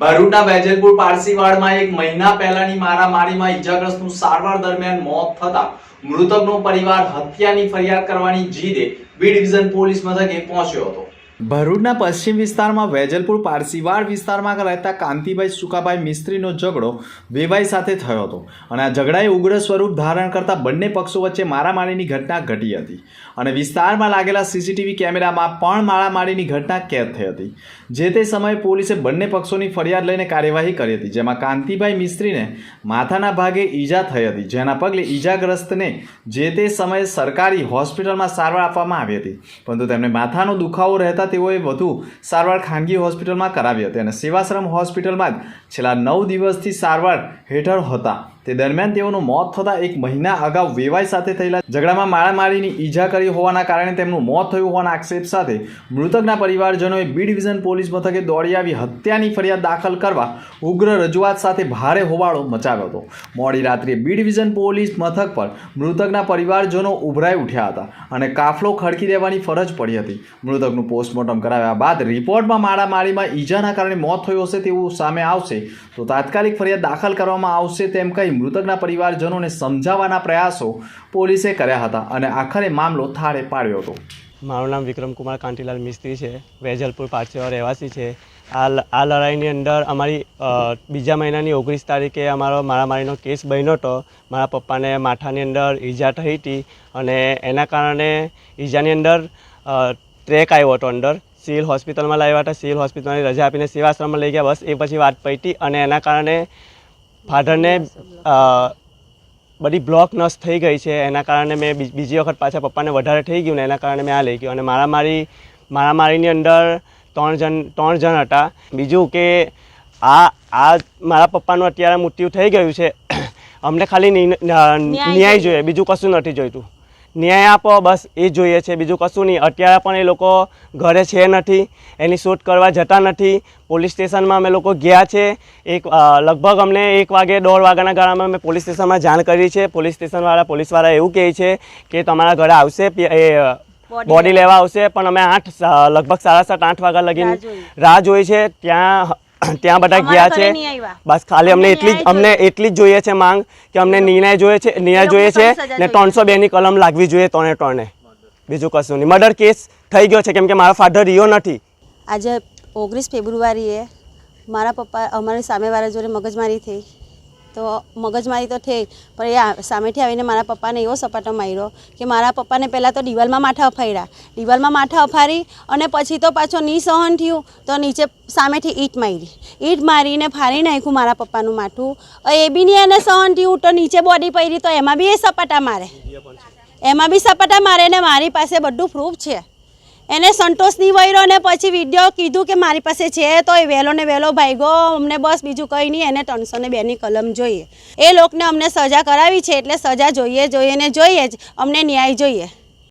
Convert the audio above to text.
ભરૂચના વેજલપુર પારસીવાડમાં એક મહિના પહેલાની મારામારીમાં ઈજાગ્રસ્તનું સારવાર દરમિયાન મોત થતા મૃતકનો પરિવાર હત્યાની ફરિયાદ કરવાની જીદે બી ડિવિઝન પોલીસ મથકે પહોંચ્યો હતો. ભરૂચના પશ્ચિમ વિસ્તારમાં વેજલપુર પારસીવાડ વિસ્તારમાં રહેતા કાંતિભાઈ સુકાભાઈ મિસ્ત્રીનો ઝઘડો વેવાઈ સાથે થયો હતો અને આ ઝઘડાએ ઉગ્ર સ્વરૂપ ધારણ કરતા બંને પક્ષો વચ્ચે મારામારીની ઘટના ઘટી હતી અને વિસ્તારમાં લાગેલા સીસીટીવી કેમેરામાં પણ મારામારીની ઘટના કેદ થઈ હતી. જે તે સમયે પોલીસે બંને પક્ષોની ફરિયાદ લઈને કાર્યવાહી કરી હતી, જેમાં કાંતિભાઈ મિસ્ત્રીને માથાના ભાગે ઈજા થઈ હતી, જેના પગલે ઈજાગ્રસ્તને જે તે સમયે સરકારી હોસ્પિટલમાં સારવાર આપવામાં આવી હતી. પરંતુ તેમને માથાનો દુખાવો રહેતા તેઓએ વધુ સારવાર ખાનગી હોસ્પિટલમાં કરાવી હતી અને સેવાશ્રમ હોસ્પિટલમાં જ છેલ્લા નવ દિવસથી સારવાર હેઠળ હતા. તે દરમિયાન તેઓનું મોત થતાં એક મહિના અગાઉ વેવાઈ સાથે થયેલા ઝઘડામાં મારામારીની ઈજા કરી હોવાના કારણે તેમનું મોત થયું હોવાના આક્ષેપ સાથે મૃતકના પરિવારજનોએ બી ડિવિઝન પોલીસ મથકે દોડી આવી હત્યાની ફરિયાદ દાખલ કરવા ઉગ્ર રજૂઆત સાથે ભારે હોબાળો મચાવ્યો હતો. મોડી રાત્રે બી ડિવિઝન પોલીસ મથક પર મૃતકના પરિવારજનો ઉભરાઈ ઉઠ્યા હતા અને કાફલો ખડકી દેવાની ફરજ પડી હતી. મૃતકનું પોસ્ટમોર્ટમ કરાવ્યા બાદ રિપોર્ટમાં મારામારીમાં ઈજાના કારણે મોત થયું હશે તેવું સામે આવશે. તો તાત્કાલિક ફરિયાદ દાખલ કરવામાં આવશે તેમ કહી મૃતકના પરિવારજનોને સમજાવવાના પ્રયાસો પોલીસે કર્યા હતા અને આખરે મામલો થાળે પાડ્યો હતો. મારું નામ વિક્રમકુમાર કાંટીલાલ મિસ્ત્રી છે. વેજલપુર પારસેવા રહેવાસી છે. આ આ લડાઈની અંદર અમારી બીજા મહિનાની ઓગણીસ તારીખે અમારો મારામારીનો કેસ બન્યો હતો. મારા પપ્પાને માથાની અંદર ઈજા થઈ હતી અને એના કારણે ઈજાની અંદર ટ્રેક આવ્યો હતો અંદર. સિવિલ હોસ્પિટલમાં લાવ્યા હતા. સિવિલ હોસ્પિટલની રજા આપીને સેવાશ્રમમાં લઈ ગયા. બસ એ પછી વાત પૈટી અને એના કારણે ફાધરને બધી બ્લોક નસ થઈ ગઈ છે, એના કારણે મેં બીજી વખત પાછા પપ્પાને વધારે થઈ ગયું ને એના કારણે મેં આ લઈ ગયું. અને મારામારી, મારામારીની અંદર ત્રણ જણ ત્રણ જણ હતા. બીજું કે આ આ મારા પપ્પાનું અત્યારે મૃત્યુ થઈ ગયું છે. અમને ખાલી ન્યાય જોઈએ, બીજું કશું નથી જોઈતું. ન્યાય આપો બસ એ જ જોઈએ છે. બીજું કશું નહીં. અત્યારે પણ એ લોકો ઘરે છે નથી. એની શૂટ કરવા જતા નથી. પોલીસ સ્ટેશનમાં અમે લોકો ગયા છે. એક લગભગ અમને એક વાગે દોઢ વાગ્યાના ગાળામાં અમે પોલીસ સ્ટેશનમાં જાણ કરી છે. પોલીસ સ્ટેશનવાળા પોલીસવાળા એવું કહે છે કે તમારા ઘરે આવશે એ બોડી લેવા. આવશે. પણ અમે આઠ લગભગ સાડા સાત આઠ વાગ્યા લગીને રાહ જોઈ છે. ત્યાં ત્યાં બધા ગયા છે. બસ ખાલી અમને એટલી જ અમને એટલી જ જોઈએ છે માંગ કે અમને નિર્ણય જોઈએ છે નિર્ણય જોઈએ છે ને ત્રણસો બે ની કલમ લાગવી જોઈએ ત્રણે ત્રણે બીજું કશું નહીં. મર્ડર કેસ થઈ ગયો છે કેમ કે મારા ફાધર રહ્યો નથી. આજે ઓગણીસ ફેબ્રુઆરીએ મારા પપ્પા અમારી સામેવાળા જોડે મગજમારી થઈ. તો મગજમારી તો થઈ પણ એ સામેથી આવીને મારા પપ્પાને એવો સપાટો માર્યો કે મારા પપ્પાને પહેલાં તો દિવાલમાં માથા અફાડ્યા દિવાલમાં માથા અફાડી અને પછી તો પાછો ની સહન થયું. તો નીચે સામેથી ઈંટ મારી. ઈંટ મારીને ફાડી નાખ્યું મારા પપ્પાનું માથું. એ બી નહીં એને સહન થયું. તો નીચે બોડી પડી તો એમાં બી એ સપાટા મારે. એમાં બી સપાટા મારે ને મારી પાસે બધું પ્રૂફ છે. એને સંતોષ નહીં વળ્યો અને પછી વીડિયો કીધું કે મારી પાસે છે તો એ વહેલો ને વહેલો ભાઈગો, અમને બસ બીજું કંઈ નહીં, એને ત્રણસો ને બેની કલમ જોઈએ. એ લોકોને અમને સજા કરાવી છે એટલે સજા જોઈએ જોઈએ ને જોઈએ જ, અમને ન્યાય જોઈએ.